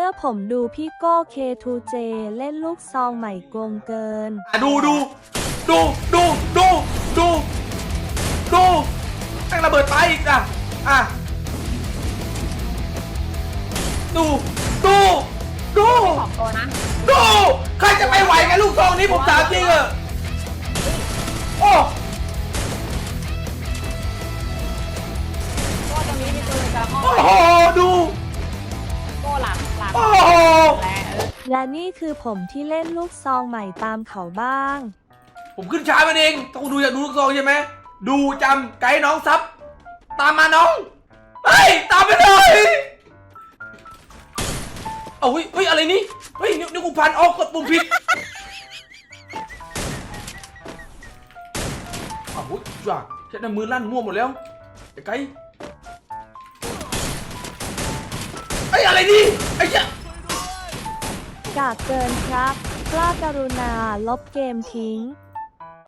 มื่อผมดูพี่โก้ K2J เล่นลูกซองใหม่โกงเกิน อะดูดูดูดูดูดูดูแม่งระเบิดไปอีกอะอะดูดูดูสองตัวนะ ดู ใครจะไปไหวกับลูกซองนี้ผมถามจริงเหรอะ และนี่คือผมที่เล่นลูกซองใหม่ตามเขาบ้าง ผมขึ้นช้ามันเองถ้าคุณดูอยากดูลูกซองใช่ไหม ดูจำไกด์น้องซับ ตามมาน้อง เฮ้ย ตามไปเลยเอาเฮ้ยเฮ้ย อะไรนี่ เฮ้ยนิ้วนิ้วกูพันออกกดปุ่มผิดอ้าเฮ้ยจ้าแค่นั้นมือลั่นมั่วหมดแล้วไอ้ไกด์ไอ้ยอะไรนี่ไอ้เหี้ยกากเกินครับ กล้าการุณาลบเกมทิ้ง